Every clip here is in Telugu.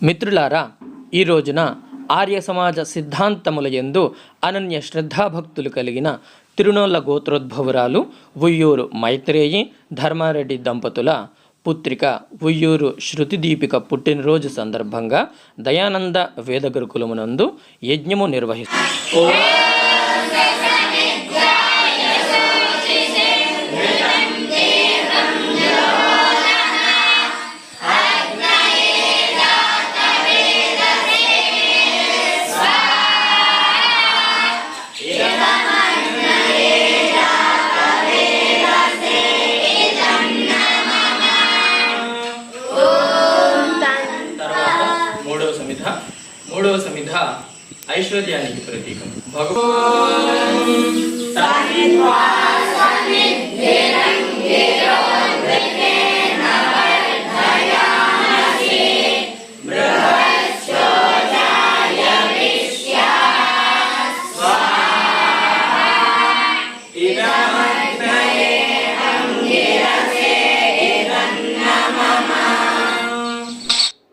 మిత్రులారా ఈ రోజున ఆర్య సమాజ సిద్ధాంతముల యందు అనన్య శ్రద్ధాభక్తులు కలిగిన తిరునోళ్ళ గోత్రోద్భవురాలు ఉయ్యూరు మైత్రేయి ధర్మారెడ్డి దంపతుల పుత్రిక ఉయ్యూరు శృతిదీపిక పుట్టినరోజు సందర్భంగా దయానంద వేదగురుకులమునందు యజ్ఞము నిర్వహిస్తారు ఐశ్వర్యానికి ప్రతీకం. భగవాన్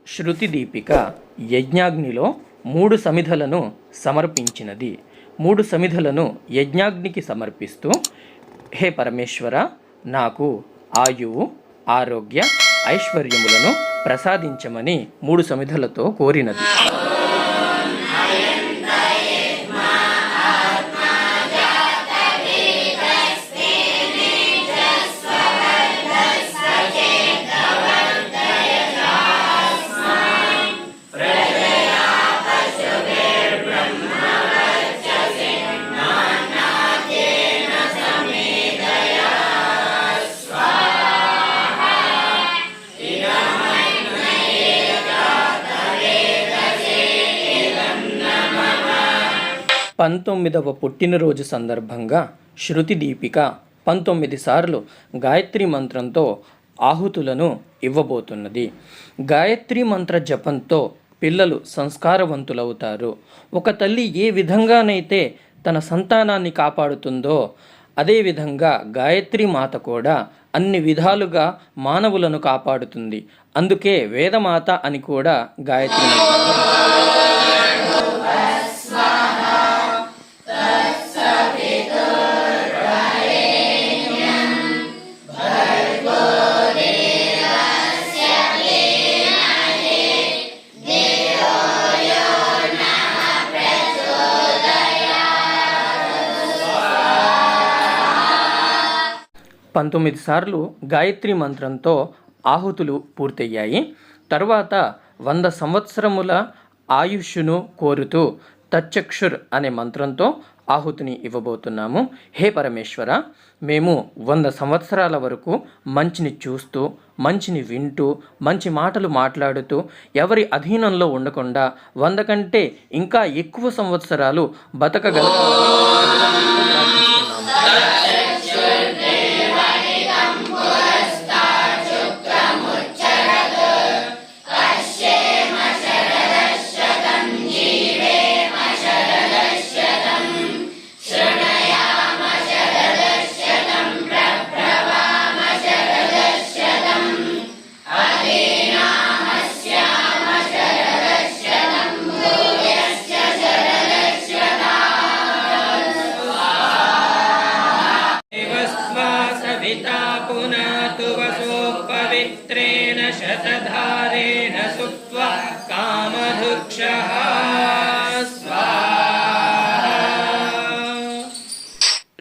శృతి దీపిక యజ్ఞాగ్నిలో మూడు సమిధలను సమర్పించినది. మూడు సమిధలను యజ్ఞాగ్నికి సమర్పిస్తూ హే పరమేశ్వర నాకు ఆయువు ఆరోగ్య ఐశ్వర్యములను ప్రసాదించమని మూడు సమిధలతో కోరినది. పంతొమ్మిదవ పుట్టినరోజు సందర్భంగా శృతి దీపిక పంతొమ్మిది సార్లు గాయత్రి మంత్రంతో ఆహుతులను ఇవ్వబోతున్నది. గాయత్రి మంత్ర జపంతో పిల్లలు సంస్కారవంతులవుతారు. ఒక తల్లి ఏ విధంగానైతే తన సంతానాన్ని కాపాడుతుందో అదేవిధంగా గాయత్రి మాత కూడా అన్ని విధాలుగా మానవులను కాపాడుతుంది. అందుకే వేదమాత అని కూడా గాయత్రి పంతొమ్మిది సార్లు గాయత్రి మంత్రంతో ఆహుతులు పూర్తయ్యాయి. తరువాత వంద సంవత్సరముల ఆయుష్ను కోరుతూ తచ్చక్షుర్ అనే మంత్రంతో ఆహుతిని ఇవ్వబోతున్నాము. హే పరమేశ్వర మేము వంద సంవత్సరాల వరకు మంచిని చూస్తూ మంచిని వింటూ మంచి మాటలు మాట్లాడుతూ ఎవరి అధీనంలో ఉండకుండా వంద కంటే ఇంకా ఎక్కువ సంవత్సరాలు బతకగల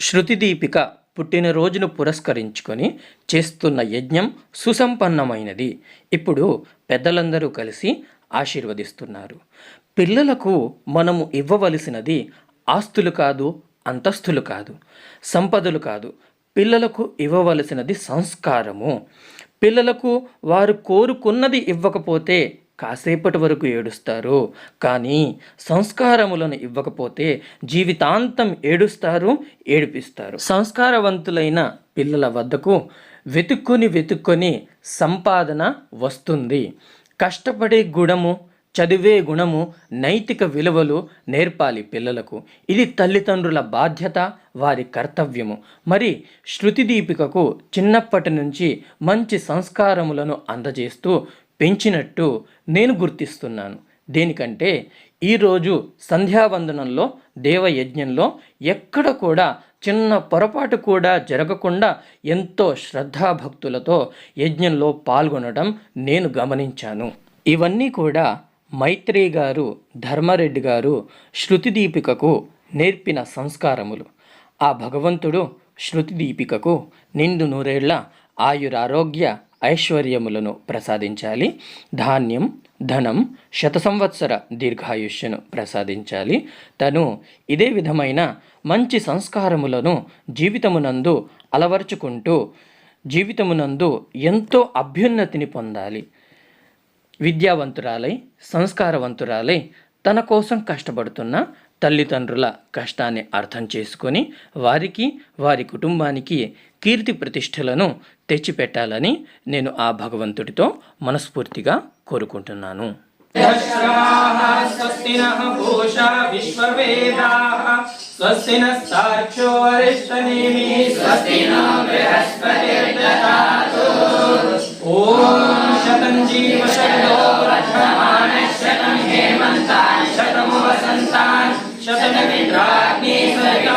శృతి దీపిక పుట్టినరోజును పురస్కరించుకొని చేస్తున్న యజ్ఞం సుసంపన్నమైనది. ఇప్పుడు పెద్దలందరూ కలిసి ఆశీర్వదిస్తున్నారు. పిల్లలకు మనము ఇవ్వవలసినది ఆస్తులు కాదు అంతస్తులు కాదు సంపదలు కాదు. పిల్లలకు ఇవ్వవలసినది సంస్కారము. పిల్లలకు వారు కోరుకున్నది ఇవ్వకపోతే కాసేపటి వరకు ఏడుస్తారు. కానీ సంస్కారములను ఇవ్వకపోతే జీవితాంతం ఏడుస్తారు ఏడిపిస్తారు. సంస్కారవంతులైన పిల్లల వద్దకు వెతుక్కొని వెతుక్కొని సంపాదన వస్తుంది. కష్టపడే గుణము చదివే గుణము నైతిక విలువలు నేర్పాలి పిల్లలకు. ఇది తల్లిదండ్రుల బాధ్యత వారి కర్తవ్యము. మరి శృతి దీపికకు చిన్నప్పటి నుంచి మంచి సంస్కారములను అందజేస్తూ పెంచినట్టు నేను గుర్తిస్తున్నాను. దేనికంటే ఈరోజు సంధ్యావందనంలో దేవయజ్ఞంలో ఎక్కడ కూడా చిన్న పొరపాటు కూడా జరగకుండా ఎంతో శ్రద్ధాభక్తులతో యజ్ఞంలో పాల్గొనడం నేను గమనించాను. ఇవన్నీ కూడా మైత్రి గారు ధర్మారెడ్డి గారు శృతి దీపికకు నేర్పిన సంస్కారములు. ఆ భగవంతుడు శృతి దీపికకు నిండు నూరేళ్ళ ఆయురారోగ్య ఐశ్వర్యములను ప్రసాదించాలి. ధాన్యం ధనం శత సంవత్సర దీర్ఘాయుష్యను ప్రసాదించాలి. తను ఇదే విధమైన మంచి సంస్కారములను జీవితమునందు అలవర్చుకుంటూ జీవితమునందు ఎంతో అభ్యున్నతిని పొందాలి. విద్యావంతురాలై సంస్కారవంతురాలై తన కోసం కష్టపడుతున్న తల్లిదండ్రుల కష్టాన్ని అర్థం చేసుకొని వారికి వారి కుటుంబానికి కీర్తి ప్రతిష్టలను తెచ్చిపెట్టాలని నేను ఆ భగవంతుడితో మనస్ఫూర్తిగా కోరుకుంటున్నాను. శతమింద్రాగ్ని సరిగా